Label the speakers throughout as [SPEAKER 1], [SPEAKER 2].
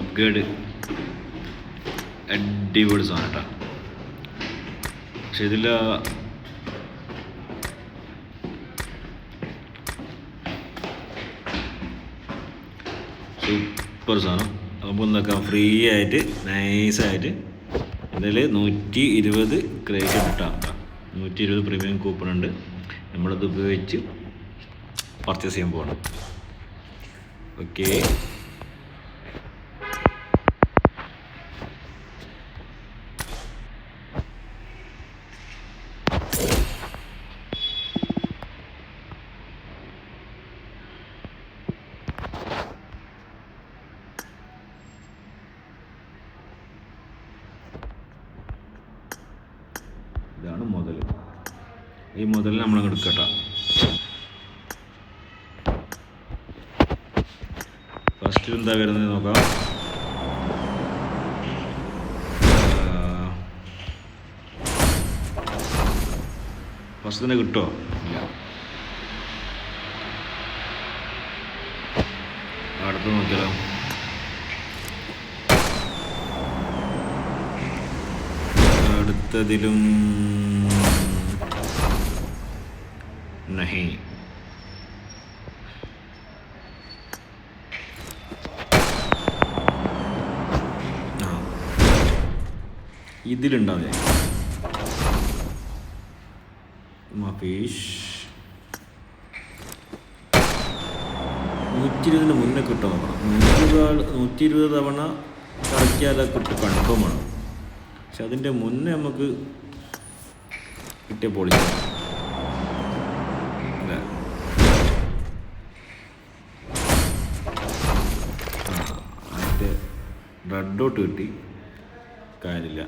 [SPEAKER 1] Upgrade അടിപൊളി സാധനം കേട്ടോ പക്ഷെ ഇതിൽ സൂപ്പർ സാധനം. നമുക്ക് എന്താക്കാം ഫ്രീ ആയിട്ട് നൈസായിട്ട്. ഇതിൽ നൂറ്റി ഇരുപത് ക്രേറ്റ് കിട്ടാം നൂറ്റി ഇരുപത് പ്രീമിയം കൂപ്പൺ ഉണ്ട്. നമ്മളത് ഉപയോഗിച്ച് പർച്ചേസ് ചെയ്യാൻ പോകണം ഓക്കെ. ഇതാണ് മുതൽ ഈ മുതൽ നമ്മൾ എടുക്കട്ടെ. ഫസ്റ്റ് എന്താ വരുന്നത് നോക്കാം. ഫസ്റ്റ് തന്നെ കിട്ടോ? ഇല്ല. അടുത്ത് നോക്കിയാലോ. അടുത്തതിലും നഹി. ആ. ഇതിലുണ്ടാവേ മഫീഷ്. നൂറ്റി ഇരുപതിന് മുന്നേ കിട്ടും നൂറ്റി ഇരുപത് നൂറ്റി ഇരുപത് തവണ കളിക്കാതെ കിട്ടും. കൺഫേം ആണ് പക്ഷെ അതിന്റെ മുന്നേ നമുക്ക് കിട്ടിയ പൊളിച്ച അതിന്റെ റെഡ് കിട്ടി. കാര്യമില്ല.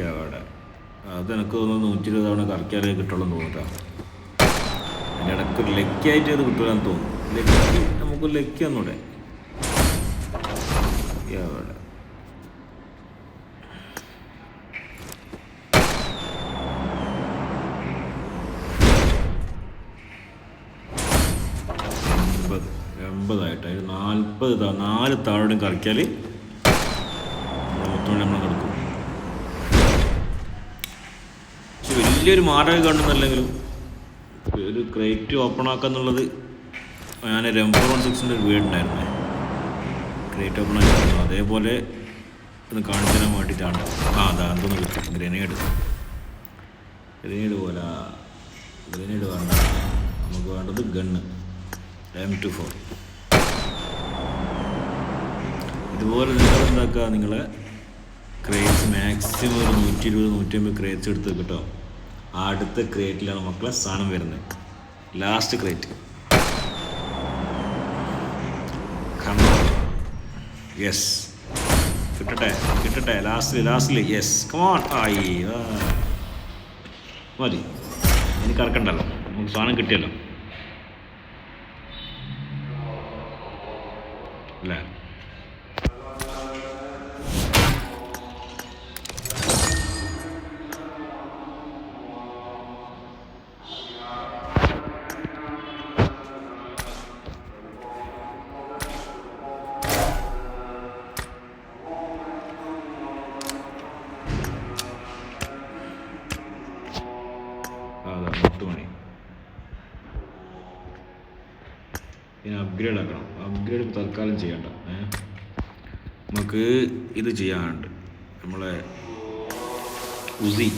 [SPEAKER 1] എവിടെ അത് എനിക്ക് തോന്നുന്നു നൂറ്റി ഇരുപത് തവണ കറക്കിയാലേ കിട്ടുള്ളൂ തോന്നുട്ടാ അതിന്റെ ഇടയ്ക്ക് ഒരു ലക്കിയായിട്ട് അത് കിട്ടൂലെന്ന് തോന്നുന്നു. നമുക്ക് ലക്കി ഒന്നൂടെ എവിടെ എൺപത് എൺപതായിട്ട്. നാൽപ്പത് നാല് താഴോടും കറക്കിയാൽ മൊത്തം നമ്മൾ കിടക്കും വലിയൊരു മാടക കാണുന്നല്ലെങ്കിലും ഒരു ക്രേറ്റ് ഓപ്പൺ ആക്കാന്നുള്ളത് ഞാൻ രംബർ വൺ സിക്സിന്റെ ഒരു വീടുണ്ടായിരുന്നേ. ക്രേറ്റ് ഓപ്പൺ ആക്കി അതേപോലെ ഒന്ന് കാണിച്ചു തരാൻ വേണ്ടിയിട്ടാണ്. ആ അതാ എന്തോന്ന് കിട്ടും. ഗ്രനേഡ്. ഗ്രനേഡ് പോലെ. ഗ്രനേഡ് വേണ്ട. നമുക്ക് വേണ്ടത് ഗണ്ണ്. എം ടു ഫോർ ഇതുപോലെ നിങ്ങൾ നിങ്ങളെ ക്രേറ്റ്സ് മാക്സിമം ഒരു നൂറ്റി ഇരുപത് നൂറ്റി അമ്പത് ക്രേറ്റ്സ് എടുത്ത് കേട്ടോ അടുത്ത ക്രേറ്റിലാണ് മക്കളെ സാധനം വരുന്നത്. ലാസ്റ്റ് ക്രേറ്റ് യെസ് കിട്ടട്ടെ കിട്ടട്ടെ. ലാസ്റ്റിൽ ലാസ്റ്റിൽ യെസ് കമോൺ ആയി. മതി. എനിക്ക് ഇറക്കണ്ടല്ലോ നമുക്ക് സാധനം കിട്ടിയല്ലോ. അല്ലേ? ഇനി അപ്ഗ്രേഡ് ആക്കണം. അപ്ഗ്രേഡ് തൽക്കാലം ചെയ്യണ്ട. നമുക്ക് ഇത് ചെയ്യാനുണ്ട്. നമ്മളെ ഉസി.